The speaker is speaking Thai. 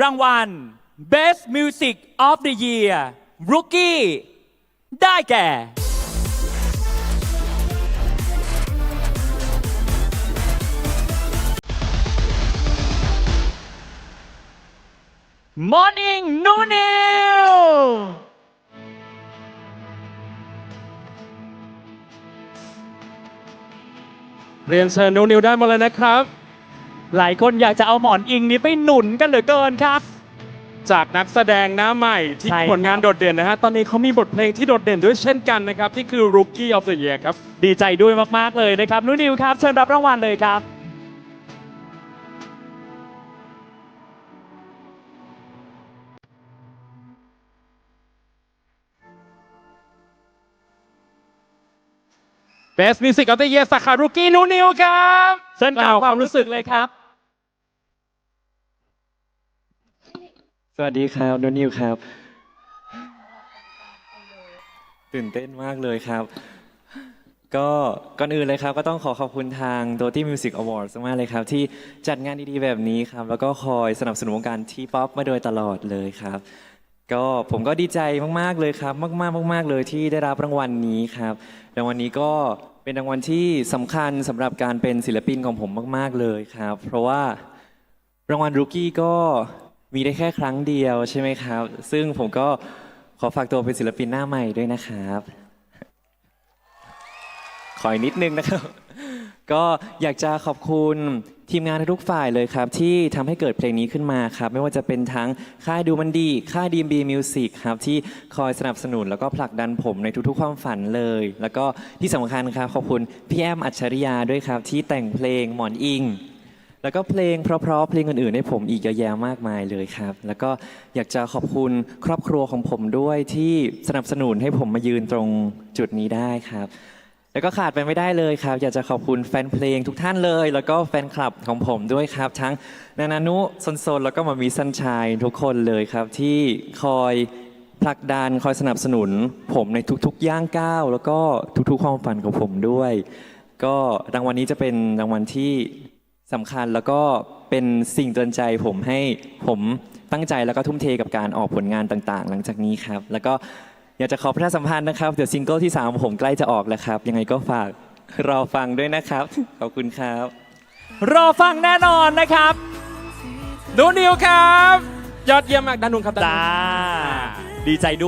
รางวัล Best Music of the Year Rookie ได้แก่ Morning นูนิวเรียนเชิญนูนิวได้หมาเลยนะครับ หลายคนอยากจะเอาหมอนอิงนี้ไปหนุนกันเหลือเกินครับ จากนักแสดงหน้าใหม่ที่ใช่ผลงานโดดเด่นนะฮะ ตอนนี้เขามีบทเพลงที่โดดเด่นด้วยเช่นกันนะครับ ที่คือ Rookie of the Year ครับ ดีใจด้วยมากๆเลยนะครับนุนิวครับเชิญรับรางวัลเลยครับ Best Music of the Year สาขา Rookie นูนิวครับ เชิญกล่าวความรู้สึกเลยครับ สวัสดีครับนนนิวครับ ตื่นเต้นมากเลยครับ ก็ก่อนอื่นเลยครับ ก็ต้องขอขอบคุณทาง d o t y Music Awards มากเลยครับ ที่จัดงานดีๆแบบนี้ครับ แล้วก็คอยสนับสนุนวงการที่ป๊อปมาโดยตลอดเลยครับ ก็ผมก็ดีใจมากๆเลยครับ มากๆมาก ๆ เลยที่ได้รับรางวัลนี้ครับรางวัลนี้ก็เป็นรางวัลที่สำคัญสำหรับการเป็นศิลปินของผมมาก ๆเลยครับ เพราะว่ารางวัลรูกี้ก็ มีได้แค่ครั้งเดียวใช่ไหมครับ ซึ่งผมก็ขอฝากตัวเป็นศิลปินหน้าใหม่ด้วยนะครับ ขออีกนิดนึงนะครับ ก็อยากจะขอบคุณทีมงานทุกฝ่ายเลยครับ ที่ทำให้เกิดเพลงนี้ขึ้นมาครับ ไม่ว่าจะเป็นทั้งค่ายดูมันดี ค่าย DMB Music ครับ ที่คอยสนับสนุนแล้วก็ผลักดันผมในทุกๆความฝันเลย แล้วก็ที่สำคัญครับ ขอบคุณพี่แอมอัจฉริยาด้วยครับ ที่แต่งเพลงหมอนอิง แล้วก็เพลงเพราะๆเพลงอื่นๆให้ผมอีกเยอะแยะมากมายเลยครับ แล้วก็อยากจะขอบคุณครอบครัวของผมด้วยที่สนับสนุนให้ผมมายืนตรงจุดนี้ได้ครับ แล้วก็ขาดไปไม่ได้เลยครับ อยากจะขอบคุณแฟนเพลงทุกท่านเลย แล้วก็แฟนคลับของผมด้วยครับ ทั้งนานานุซนๆแล้วก็มามีสันชายทุกคนเลยครับ ที่คอยผลักดันคอยสนับสนุนผมในทุกๆย่างก้าวแล้วก็ทุกๆความฝันของผมด้วย ก็รางวัลนี้จะเป็นรางวัลที่ สำคัญแล้วก็เป็นสิ่งเตือนใจผมให้ผมตั้งใจแล้วก็ทุ่มเทกับการออกผลงานต่างๆ หลังจากนี้ครับ แล้วก็อยากจะขอประชาสัมพันธ์นะครับ เดี๋ยวซิงเกิลที่3ของผมใกล้จะออกแล้วครับ ยังไงก็ฝากรอฟังด้วยนะครับ ขอบคุณครับ รอฟังแน่นอนนะครับนูนิวครับ ยอดเยี่ยมมากด้านนู้นครับด้านจ้า นู้น ดีใจด้วย